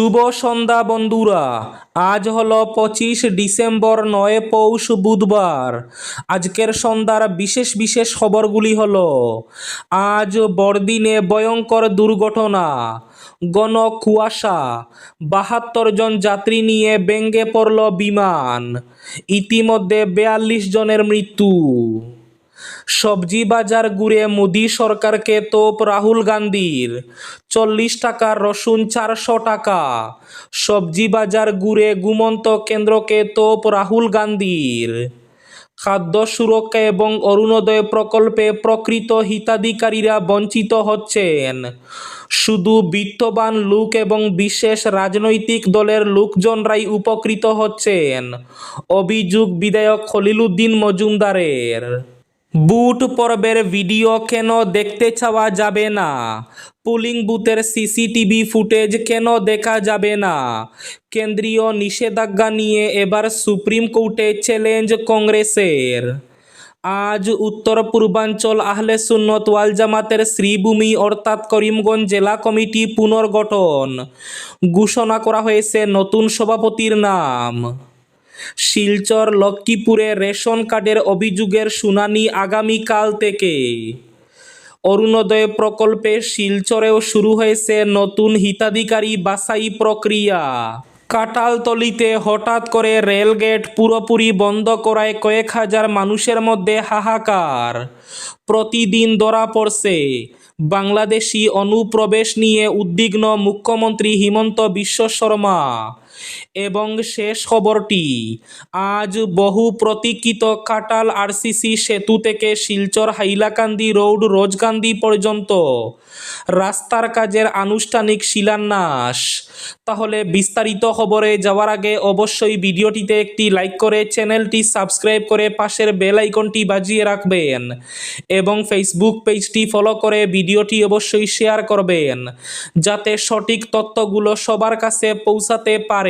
শুভ সন্ধ্যা বন্ধুরা। আজ হলো পঁচিশ ডিসেম্বর নয় পৌষ বুধবার। আজকের সন্ধ্যার বিশেষ বিশেষ খবরগুলি হল, আজ বড়দিনে ভয়ঙ্কর দুর্ঘটনা, গণ কুয়াশা, বাহাত্তর জন যাত্রী নিয়ে ব্যঙ্গে পড়ল বিমান, ইতিমধ্যে বেয়াল্লিশ জনের মৃত্যু। সবজি বাজার ঘুরে মোদি সরকারকে তোপ রাহুল গান্ধীর। চল্লিশ টাকার রসুন চারশো টাকা। সবজি বাজার ঘুরে গুমন্ত কেন্দ্রকে তোপ রাহুল গান্ধীর। খাদ্য সুরক্ষা এবং অরুণোদয় প্রকল্পে প্রকৃত হিতাধিকারীরা বঞ্চিত হচ্ছেন। শুধু বিত্তবান লোক এবং বিশেষ রাজনৈতিক দলের লোকজনরাই উপকৃত হচ্ছেন, অভিযোগ বিধায়ক খলিলুদ্দিন মজুমদারের। বুট পর্বের ভিডিও কেন দেখতে চাওয়া যাবে না? পোলিং বুথের সিসিটিভি ফুটেজ কেন দেখা যাবে না? কেন্দ্রীয় নিষেধাজ্ঞা নিয়ে এবার সুপ্রিম কোর্টে চ্যালেঞ্জ কংগ্রেসের। আজ উত্তর পূর্বাঞ্চল আহলে সুন্নত ওয়াল জামাতের শ্রীভূমি অর্থাৎ করিমগঞ্জ জেলা কমিটি পুনর্গঠন। ঘোষণা করা হয়েছে নতুন সভাপতির নাম। শিলচর লক্ষ্মীপুরে রেশন কার্ডের অভিযোগের শুনানি আগামীকাল থেকে। অরুণোদয় প্রকল্পে শিলচরেও শুরু হয়েছে নতুন হিতাধিকারী বাছাই প্রক্রিয়া। কাটালতলিতে হঠাৎ করে রেলগেট পুরোপুরি বন্ধ করায় কয়েক হাজার মানুষের মধ্যে হাহাকার। প্রতিদিন ধরা পড়ছে। বাংলাদেশি অনুপ্রবেশ নিয়ে উদ্বিগ্ন মুখ্যমন্ত্রী হিমন্ত বিশ্ব শর্মা। এবং শেষ খবরটি, আজ বহু প্রতীক্ষিত কাটাল আরসিসি সেতু থেকে শিলচর হাইলাকান্দি রোড রোজকান্দি পর্যন্ত। রাস্তার কাজের আনুষ্ঠানিক শিলান্যাস। তাহলে বিস্তারিত খবরে যাওয়ার আগে অবশ্যই ভিডিওটিতে একটি লাইক করে চ্যানেলটি সাবস্ক্রাইব করে পাশের বেল আইকনটি বাজিয়ে রাখবেন এবং ফেসবুক পেজটি ফলো করে ভিডিওটি অবশ্যই শেয়ার করবেন, যাতে সঠিক তথ্যগুলো সবার কাছে পৌঁছাতে পারে।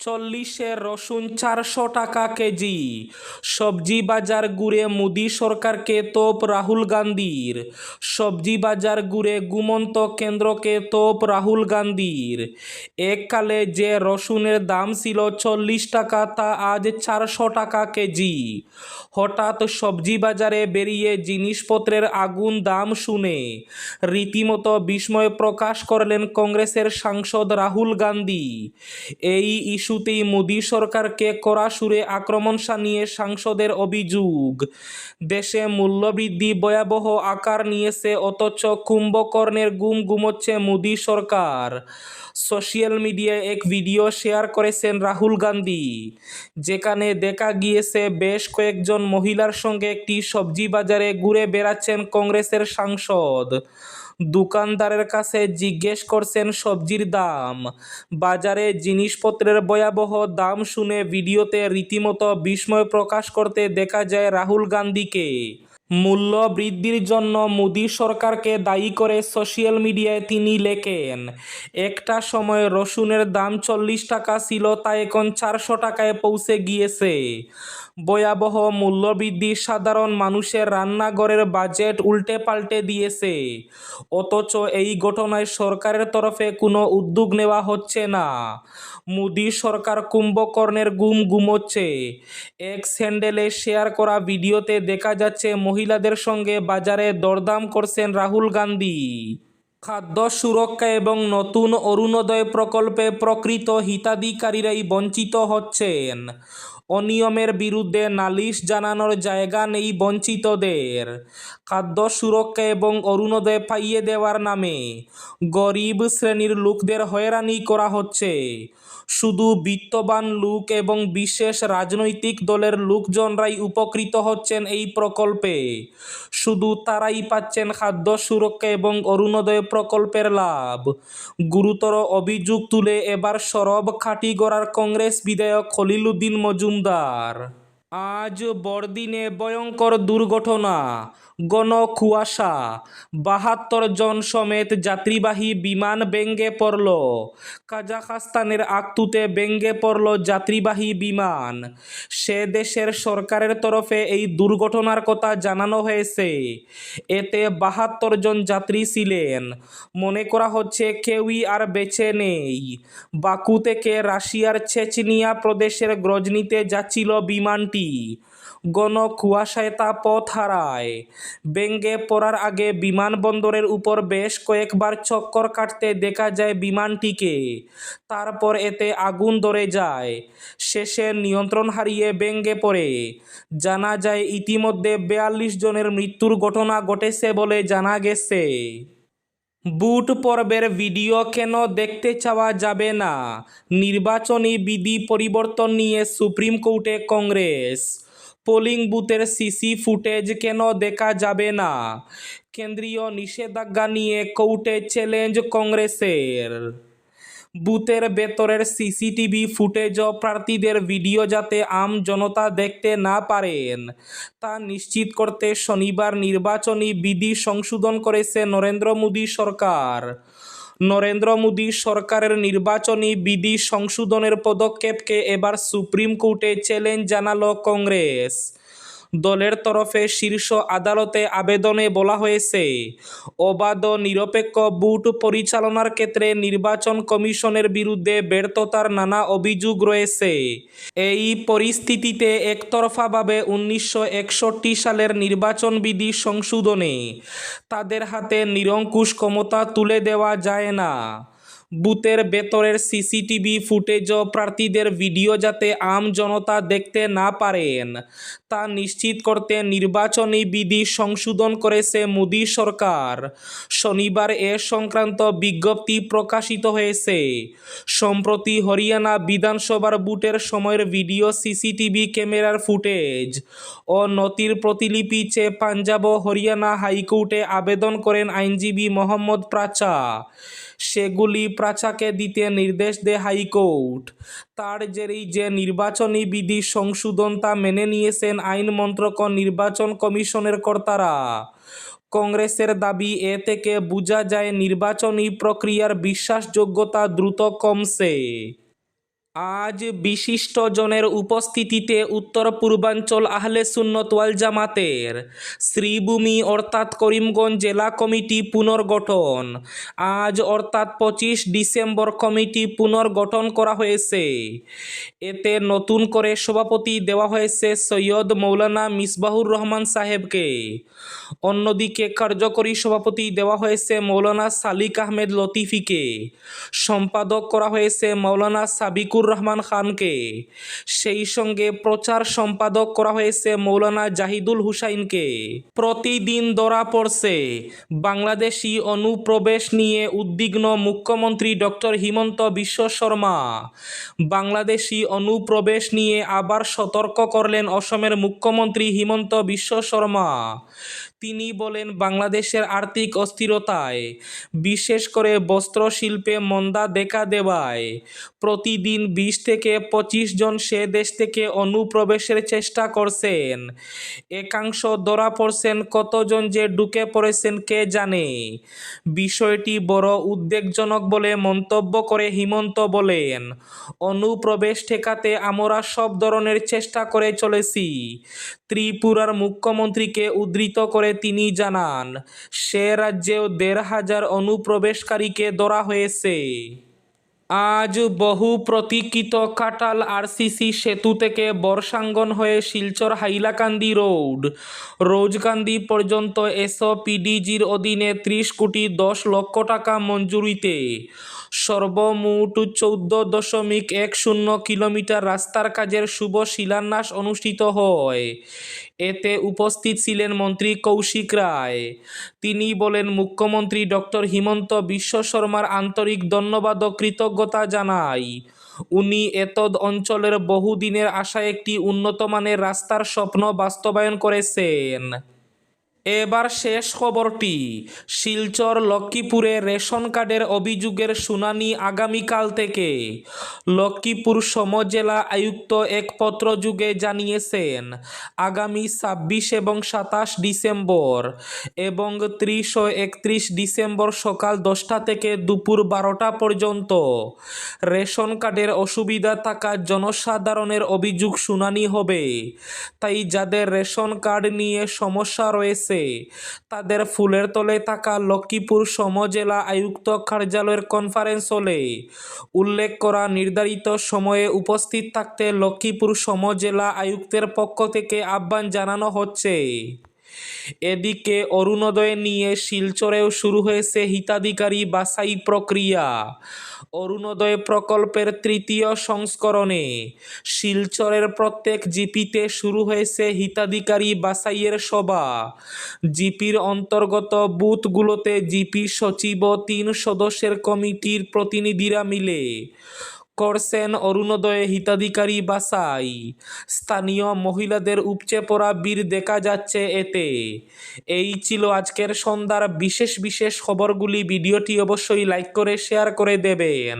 চল্লিশের রসুন চারশো টাকা কেজি। সবজি বাজার ঘুরে মোদি সরকারকে তোপ রাহুল গান্ধীর। সবজি বাজার ঘুরে গুমন্ত কেন্দ্রকে তোপ রাহুল গান্ধীর। এককালে যে রসুনের দাম ছিল চল্লিশ টাকা, তা আজ চারশো টাকা কেজি। হঠাৎ সবজি বাজারে বেরিয়ে জিনিসপত্রের আগুন দাম শুনে রীতিমতো বিস্ময় প্রকাশ করলেন কংগ্রেসের সাংসদ রাহুল গান্ধী। এই ইস্যুতেই মোদী সরকারকে কড়া সুরে আক্রমণ সানিয়ে সাংসদের অভিযোগ। দেশে মূল্যবৃদ্ধি ভয়াবহ আকার নিয়েছে, অথচ কুম্ভকর্ণের গুম গুমোচ্ছে মোদী সরকার। সোশ্যাল মিডিয়ায় এক ভিডিও শেয়ার করেছেন রাহুল গান্ধী, যেখানে দেখা গিয়েছে বেশ কয়েকজন মহিলার সঙ্গে একটি সবজি বাজারে ঘুরে বেড়াচ্ছেন কংগ্রেসের সাংসদ। দোকানদারের কাছে জিজ্ঞেস করছেন সবজির দাম। বাজারে জিনিসপত্রের ভয়াবহ দাম শুনে ভিডিওতে রীতিমতো বিস্ময় প্রকাশ করতে দেখা যায় রাহুল গান্ধীকে। মূল্য বৃদ্ধির জন্য মোদী সরকারকে দায়ী করে সোশ্যাল মিডিয়ায় তিনি লেখেন, একটা সময় রসুনের দাম চল্লিশ টাকা ছিল, তা এখন চারশো টাকায় পৌঁছে গিয়েছে। ভয়াবহ মূল্যবৃদ্ধি সাধারণ মানুষের রান্নাঘরের বাজেট উল্টে পাল্টে দিয়েছে। অথচ এই ঘটনায় সরকারের তরফে কোনো উদ্যোগ নেওয়া হচ্ছে না। মোদী সরকার কুম্ভকর্ণের গুম গুমোচ্ছে এক স্যান্ডেলে শেয়ার করা ভিডিওতে দেখা যাচ্ছে মহিলাদের সঙ্গে বাজারে দরদাম করছেন রাহুল গান্ধী। খাদ্য সুরক্ষা এবং নতুন অরুণোদয় প্রকল্পে প্রকৃত হিতাধিকারীরাই বঞ্চিত হচ্ছেন। অনিয়মের বিরুদ্ধে নালিশ জানানোর জায়গা নেই বঞ্চিতদের। খাদ্য সুরক্ষা এবং অরুণোদয় পাইয়ে দেওয়ার নামে গরিব শ্রেণির লোকদের হয়রানি করা হচ্ছে। শুধু বিত্তবান লোক এবং বিশেষ রাজনৈতিক দলের লোকজনরাই উপকৃত হচ্ছেন এই প্রকল্পে। শুধু তারাই পাচ্ছেন খাদ্য সুরক্ষা এবং অরুণোদয় প্রকল্পের লাভ। গুরুতর অভিযোগ তুলে এবার সরব খাটি গড়ার কংগ্রেস বিধায়ক খলিলুদ্দিন মজুমদার। আজ বড়দিনে ভয়ঙ্কর দুর্ঘটনা। গণ কুয়াশা বাহাত্তর জন সমেত যাত্রীবাহী বিমান ব্যঙ্গে পড়ল। কাজাখস্তানের আক্তুতে ব্যঙ্গে পড়ল যাত্রীবাহী বিমান। সে দেশের সরকারের তরফে এই দুর্ঘটনার কথা জানানো হয়েছে। এতে বাহাত্তর জন যাত্রী ছিলেন। মনে করা হচ্ছে কেউই আর বেঁচে নেই। বাকু থেকে রাশিয়ার চেচনিয়া প্রদেশের গ্রজনিতে যাচ্ছিল বিমানটি। ঘন কুয়াশায় তা পথ হারায়। ব্যঙ্গে পড়ার আগে বিমানবন্দরের উপর বেশ কয়েকবার চক্কর কাটতে দেখা যায় বিমানটিকে। তারপর এতে আগুন ধরে যায়। শেষে নিয়ন্ত্রণ হারিয়ে ব্যঙ্গে পড়ে। জানা যায় ইতিমধ্যে বেয়াল্লিশ জনের মৃত্যুর ঘটনা ঘটেছে বলে জানা গেছে। বুট পর্বের ভিডিও কেন দেখতে চাওয়া যাবে না? নির্বাচনী বিধি পরিবর্তন নিয়ে সুপ্রিম কোর্টে কংগ্রেস। পোলিং বুথের সিসি ফুটেজ কেন দেখা যাবে না? কেন্দ্রীয় নিষেধাজ্ঞা নিয়ে কোর্টে চ্যালেঞ্জ কংগ্রেসের। বুথের ভেতরের সিসিটিভি ফুটেজও প্রার্থীদের ভিডিও যাতে আম জনতা দেখতে না পারেন, তা নিশ্চিত করতে শনিবার নির্বাচনী বিধি সংশোধন করেছে নরেন্দ্র মোদী সরকার। নরেন্দ্র মোদী সরকারের নির্বাচনী বিধি সংশোধনের পদক্ষেপকে এবার সুপ্রিম কোর্টে চ্যালেঞ্জ জানাল কংগ্রেস। দলের তরফে শীর্ষ আদালতে আবেদনে বলা হয়েছে, অবাধ, নিরপেক্ষ বুট পরিচালনার ক্ষেত্রে নির্বাচন কমিশনের বিরুদ্ধে ব্যর্থতার নানা অভিযোগ রয়েছে। এই পরিস্থিতিতে একতরফাভাবে উনিশশো একষট্টি সালের নির্বাচন বিধি সংশোধনে তাদের হাতে নিরঙ্কুশ ক্ষমতা তুলে দেওয়া যায় না। বুথের ভেতরের সিসিটিভি ফুটেজও প্রার্থীদের ভিডিও যাতে আম জনতা দেখতে না পারেন, তা নিশ্চিত করতে নির্বাচনী বিধি সংশোধন করেছে মোদী সরকার। শনিবার এ সংক্রান্ত বিজ্ঞপ্তি প্রকাশিত হয়েছে। সম্প্রতি হরিয়ানা বিধানসভার বুটের সময়ের ভিডিও সিসিটিভি ক্যামেরার ফুটেজ ও নথির প্রতিলিপি চেয়ে পাঞ্জাব ও হরিয়ানা হাইকোর্টে আবেদন করেন আইনজীবী মোহাম্মদ প্রাচা। সেগুলি প্রাচাকে দিতে নির্দেশ দেয় হাইকোর্ট। তার জেরেই যে নির্বাচনী বিধি সংশোধন তা মেনে নিয়েছেন আইন মন্ত্রক নির্বাচন কমিশনের কর্তারা। কংগ্রেসের দাবি এ থেকে বোঝা যায় নির্বাচনী প্রক্রিয়ার বিশ্বাসযোগ্যতা দ্রুত কমছে। আজ বিশিষ্টজনের উপস্থিতিতে উত্তর পূর্বাঞ্চল আহলে সুন্নত ওয়াল জামাতের শ্রীভূমি অর্থাৎ করিমগঞ্জ জেলা কমিটি পুনর্গঠন। আজ অর্থাৎ পঁচিশ ডিসেম্বর কমিটি পুনর্গঠন করা হয়েছে। এতে নতুন করে সভাপতি দেওয়া হয়েছে সৈয়দ মৌলানা মিসবাহুর রহমান সাহেবকে। অন্যদিকে কার্যকরী সভাপতি দেওয়া হয়েছে মৌলানা সালিক আহমেদ লতিফিকে। সম্পাদক করা হয়েছে মৌলানা সাবিকুর রহমান খানকে। সেই সঙ্গে প্রচার সম্পাদক করা হয়েছে মৌলানা জাহিদুল হুসাইনকে। প্রতিদিন ধরা পড়ছে বাংলাদেশি অনুপ্রবেশ নিয়ে উদ্বিগ্ন মুখ্যমন্ত্রী ডক্টর হিমন্ত বিশ্ব শর্মা। বাংলাদেশি অনুপ্রবেশ নিয়ে আবার সতর্ক করলেন অসমের মুখ্যমন্ত্রী হিমন্ত বিশ্ব শর্মা। তিনি বলেন, বাংলাদেশের আর্থিক অস্থিরতায়, বিশেষ করে বস্ত্রশিল্পে মন্দা দেখা দেওয়ায়, প্রতিদিন বিশ থেকে পঁচিশ জন সে দেশ থেকে অনুপ্রবেশের চেষ্টা করছেন। একাংশ ধরা পড়ছেন কতজন যে ঢুকে পড়েছেন কে জানে। বিষয়টি বড় উদ্বেগজনক বলে মন্তব্য করে হিমন্ত বলেন, অনুপ্রবেশ ঠেকাতে আমরা সব ধরনের চেষ্টা করে চলেছি। ত্রিপুরার মুখ্যমন্ত্রীকে উদ্ধৃত করে তিনি জানান, সে রাজ্যেও দেড় হাজার অনুপ্রবেশকারীকে ধরা হয়েছে। আজ বহু প্রতীক্ষিত কাটাল আরসিসি সেতু থেকে বর্ষাঙ্গন হয়ে শিলচর হাইলাকান্দি রোড। রোজকান্দি পর্যন্ত এসও পিডিজির অধীনে ত্রিশ কোটি দশ লক্ষ টাকা মঞ্জুরিতে। সর্বমোট চৌদ্দ দশমিক এক শূন্য কিলোমিটার রাস্তার কাজের শুভ শিলান্যাস অনুষ্ঠিত হয়। এতে উপস্থিত ছিলেন মন্ত্রী কৌশিক রায়। তিনি বলেন, মুখ্যমন্ত্রী ডক্টর হিমন্ত বিশ্ব শর্মার আন্তরিক ধন্যবাদ ও কৃতজ্ঞতা জানাই। উনি এতদ অঞ্চলের বহুদিনের আশা একটি উন্নতমানের রাস্তার স্বপ্ন বাস্তবায়ন করেছেন। এবার শেষ খবরটি। শিলচর, লক্ষ্মীপুরে রেশন কার্ডের অভিযোগের শুনানি আগামীকাল থেকে। লক্ষ্মীপুর সমজেলা আয়ুক্ত এক পত্রযুগে জানিয়েছেন, আগামী ছাব্বিশ এবং সাতাশ ডিসেম্বর এবং ত্রিশ ও একত্রিশ ডিসেম্বর সকাল দশটা থেকে দুপুর বারোটা পর্যন্ত রেশন কার্ডের অসুবিধা থাকা জনসাধারণের অভিযোগ শুনানি হবে। তাই যাদের রেশন কার্ড নিয়ে সমস্যা রয়েছে তাদের ফুলের তলে থাকা লক্ষ্মীপুর সমজেলা আয়ুক্ত কার্যালয়ের কনফারেন্স হলে। উল্লেখ করা নির্ধারিত সময়ে উপস্থিত থাকতে লক্ষ্মীপুর সমজেলা আয়ুক্তের পক্ষ থেকে আহ্বান জানানো হচ্ছে। এদিকে অরুণোদয় নিয়ে শিলচরেও শুরু হয়েছে হিতাধিকারী বাছাই প্রক্রিয়া। অরুণোদয় প্রকল্পের তৃতীয় সংস্করণে শিলচরের প্রত্যেক জিপিতে শুরু হয়েছে হিতাধিকারী বাছাইয়ের সভা। জিপির অন্তর্গত বুথগুলোতে জিপি সচিব ও তিন সদস্যের কমিটির প্রতিনিধিরা মিলে করছেন অরুণোদয়ে হিতাধিকারী বাসাই স্থানীয় মহিলাদের উপচে পড়া বীর দেখা যাচ্ছে এতে। এই ছিল আজকের সন্ধ্যার বিশেষ বিশেষ খবরগুলি। ভিডিওটি অবশ্যই লাইক করে, শেয়ার করে দেবেন।